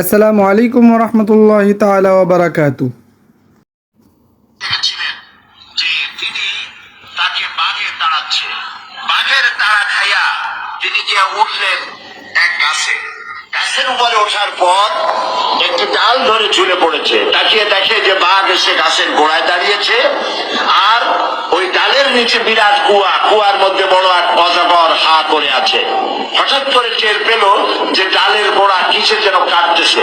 আসসালামু আলাইকুম রহমতুল্লাহ তালা বারাকাতু গাছের উপরে ওঠার পর একটি ডাল ধরে ঝুলে পড়েছে। দেখে যে বাঘ গাছের গোড়ায় দাঁড়িয়েছে। আর ওই ডালের নিচে বিরাট কুয়া। কুয়ার মধ্যে বড় এক হা করে আছে। হঠাৎ করে টের পেল যে ডালের গোড়া কিসে যেন কাটতেছে।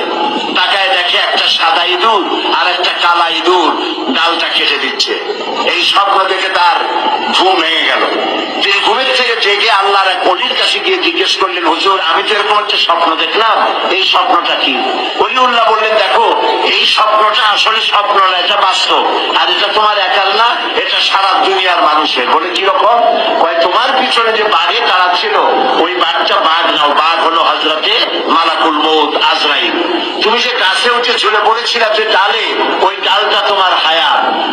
তাকায় দেখে একটা সাদা ইঁদুর আর একটা কালা ইঁদুর ডালটা কেটে দিচ্ছে। এই স্বপ্ন দেখে তার ঘুম ভেঙে গেল। তিনি ঘুমের থেকে জেগে আল্লাহর এক অলির কাছে গিয়ে জিজ্ঞেস করলেন, হুজুর, আমি তো এরকম একটা স্বপ্ন দেখলাম। এই স্বপ্নটা কি? অলিউল্লাহ বললেন, দেখো স্বপ্নটা আসলে স্বপ্ন না, এটা বাস্তব। আর এটা তোমার একার না, এটা সারা দুনিয়ার মানুষের। বলে কীরকম কয়, তোমার পিছনে যে বাঘে তারা ছিল, ওই বাঘটা বাঘ নাও, বাঘ হলো হজরতে মালাকুল মৌত আজরাইল। তুমি যে গাছে উঠে ঝুলে পড়েছিলা যে ডালে, ওই ডালটা তোমার হায়া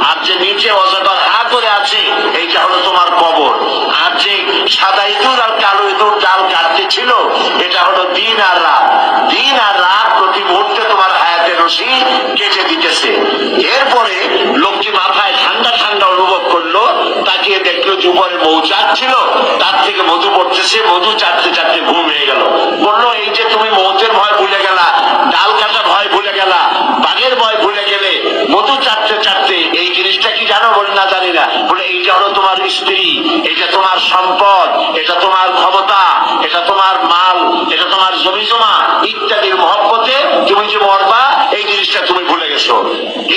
আর যে নিচে অজগর হা করে আছে, এইটা হলো তোমার কবর। আর যে সাদা ইঁদুর আর কালো ইঁদুর ডাল কাটতে ছিল, এটা হলো দিন আর রাত। দিন আর রাত প্রতি মুহূর্তে তোমার রশি কেটে দিতেছে। এরপরে লোকটি মাথায় ঠান্ডা ঠান্ডা অনুভব করল, তাকিয়ে দেখল যে উপরে মৌচাক ছিল তার থেকে মধু পড়তেছে, মধু চাটতে চাটতে ঘুম হয়ে গেল। বলল, এই যে তুমি মৌতের ভয় ভুলে গেলা, ডাল কাটা ভয় ভুলে গেলা, বাঘের ভয় ভুলে গেলে মধু চাটতে চাটতে, এই জিনিসটা কি জানো বলে না জানি না। বলে, এইটা হলো তোমার স্ত্রী, এটা তোমার সম্পদ, এটা তোমার ক্ষমতা, এটা তোমার মাল, এটা তোমার জমি জমা ইত্যাদির মহব্বতে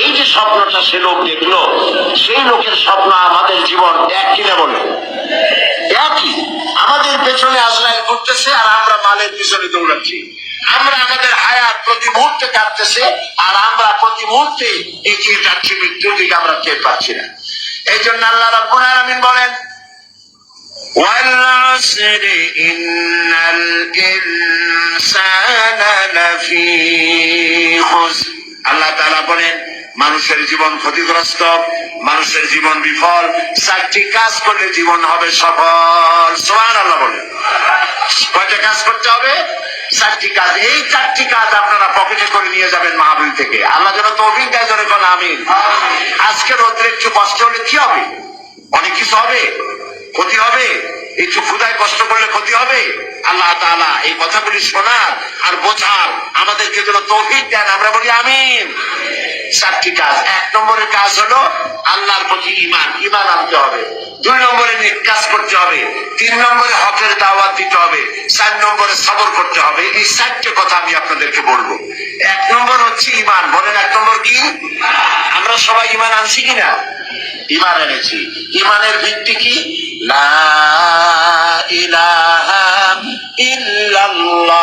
এই যে স্বপ্নটা সে লোক দেখলো সেই লোকের স্বপ্ন আমাদের জীবন এক কিনা বলে একই আমাদের পেছনে আজরাইল করতেছে আর আমরা মালের পিছনে দৌড়াচ্ছি আমরা আমাদের হায়াত প্রতি মুহূর্তে কাটতেছে আর আমরা প্রতি মুহূর্তে এগিয়ে যাচ্ছি মৃত্যুর দিকে আমরা টের পাচ্ছি না এই জন্য আল্লাহ রাব্বুল আলামিন বলেন والعصر إن الإنسان لفي خسر আল্লাহ তাআলা বলেন মানুষের জীবন ক্ষতিগ্রস্ত মানুষের জীবন বিফল চারটি কাজ করলে জীবন হবে সফল। সোহান আল্লাহ বলেন। কয়টা কাজ করতে হবে? চারটি কাজ। এই চারটি কাজ আপনারা পকেটে করে নিয়ে যাবেন মাহবিল থেকে। আল্লাহ যেন তৌফিক দেয় জনে কোন আমিন। আজকে রোদ্রে একটু কষ্ট হলে কি হবে? অনেক কিছু হবে। ক্ষতি হবে। একটু ক্ষুদায় কষ্ট করলে ক্ষতি হবে। আল্লাহ তাআলা এই কথাগুলি শোনার আর আমাদেরকে যেন তৌফিক দেন, আমরা বলি আমিন। চারটি কাজ। এক নম্বরের কাজ হলো আল্লাহর প্রতি ইমান ইমান আনতে হবে। দুই নম্বরে নেক কাজ করতে হবে। তিন নম্বরে হকের দাওয়াত দিতে হবে। চার নম্বরে সবর করতে হবে। এই চারটে কথা আমি আপনাদেরকে বলব। এক নম্বর হচ্ছে ইমান বলেন এক নম্বর কি? আমরা সবাই ইমান আনছি কিনা? ইমান এনেছি। ইমানের ভিত্তি কি? লা ইলাহা ইল্লাল্লাহু।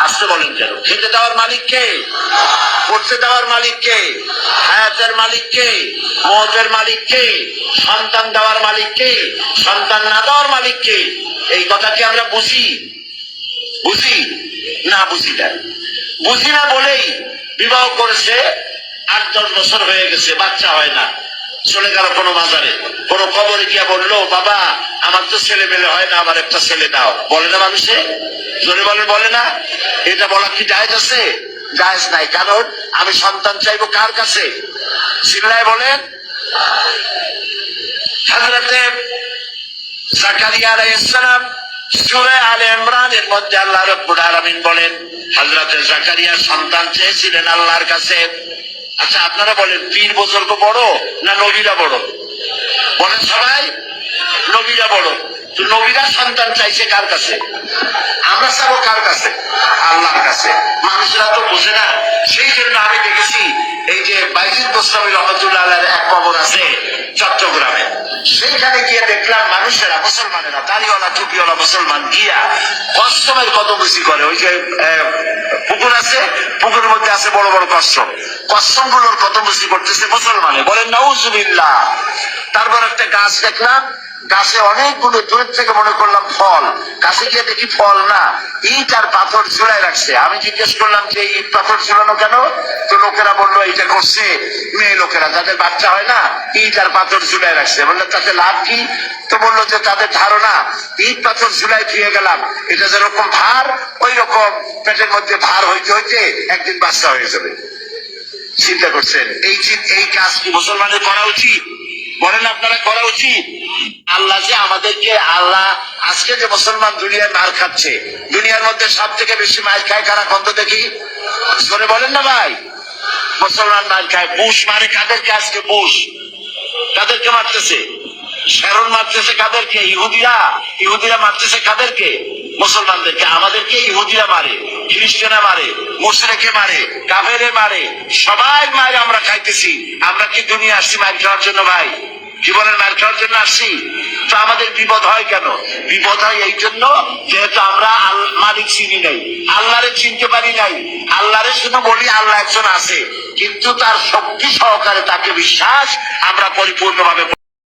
আসতে বলেন কেন? খেতে দেওয়ার মালিক কে? পড়তে দেওয়ার মালিক কে? হায়াতের মালিক কে? মৌতের মালিক কে? সন্তান দেওয়ার মালিক কে? সন্তান না দেওয়ার মালিক কে? এই কথা কি আমরা বুঝি? বুঝি? না বুঝি না। বুঝি না বলেই বিবাহ করেছে, আট, দশ বছর হয়ে গেছে, বাচ্চা হয় না। চলে গেল কোনো বাজারে, কোনো কবরে গিয়া বলল, বাবা, আমার তো ছেলে মেলে হয় না, আমার একটা ছেলে দাও। বলে না মানুষে? জোরে বলে বলে না? এটা বলা কি জায়েজ আছে? জায়েজ নাই। কারণ আমি সন্তান চাইব কার কাছে? সিল্লায় বলেন হাজরাতে জাকারিয়া আলাইহিস সালাম সূরা আলে ইমরানের মধ্যে আল্লাহ রাব্বুল আলামিন বলেন, হযরতে জাকারিয়া সন্তান চেয়েছিলেন আল্লাহর কাছে। আচ্ছা আপনারা বলেন, পীর বুজুর্গ বড় না নবীরা বড়? বলেন সবাই, নবীরা বড়। তো নবীরা সন্তান চাইছে কার কাছে? আমরা চাবো কার কাছে? আল্লাহর কাছে। মানুষরা তো বুঝে না। সেই জন্য আমি দেখেছি, এই যে বাইজিদ গোস্বামী রহমতুল্লাহ এক কবর আছে চট্টগ্রামে। সেইখানে গিয়ে দেখলাম মানুষেরা, মুসলমানেরা, দাড়িওয়ালা, টুপিওয়ালা মুসলমান গিয়া কষ্টমের কত বেশি করে। ওই যে পুকুর আছে, পুকুরের মধ্যে আছে বড় বড় কষ্টম বেশি করতেছে মুসলমানে তারপর একটা গাছ দেখলাম, গাছে অনেকগুলো দূরের থেকে মনে করলাম ফল। কাছে গিয়ে দেখি ফল না, ইট আর পাথর ঝুলাই রাখছে। আমি জিজ্ঞেস করলাম, যে ইট পাথর ঝুলানো কেন? তো লোকেরা বলল করছে মেয়ে লোকেরা, যাদের বাচ্চা হয় না, ইট আর পাথর ঝুলাই রাখছে। বলল, তাতে লাভ কি? তো বলল যে, তাদের ধারণা, ইট পাথর ঝুলাই ফিরে গেলাম। এটা যেরকম ভার ওই রকম পেটের মধ্যে ভার হইতে হইতে একদিন বাচ্চা হয়ে যাবে। চিন্তা করছেন? এই এই কাজ কি মুসলমানের করা উচিত? বলেন আপনারা, করা উচিত? আল্লাহ যে আমাদেরকে, আল্লাহ আজকে যে মুসলমান দুনিয়ায় মার খাচ্ছে, দুনিয়ার মধ্যে সব থেকে বেশি মার খায় কারা? কন্ত দেখি। জোরে বলেন না ভাই। মুসলমান মার খায়। বুশ মারে কাদেরকে আজকে? বুশ। কাদেরকে মারতেছে? শ্যারন মারতেছে কাদেরকে? ইহুদিরা। ইহুদিরা মারতেছে কাদেরকে? মুসলমানদেরকে। আমাদেরকে ইহুদিরা মারে। খ্রিস্টানরা মারে মুসরেকে মারে কাফেরে মারে, সবাই মায়ের আমরা খাইতেছি। আমরা কি দুনিয়া আসছি মায়ের খাওয়ার জন্য ভাই? জীবনের মায়ের খাওয়ার জন্য আসছি? তো আমাদের বিপদ হয় কেন? বিপদ হয় এই জন্য যেহেতু আমরা মালিক চিনি নাই, আল্লাহরে চিনতে পারি নাই। আল্লাহরে শুধু বলি, আল্লাহ একজন আছে। কিন্তু তার শক্তি সহকারে তাকে বিশ্বাস আমরা পরিপূর্ণভাবে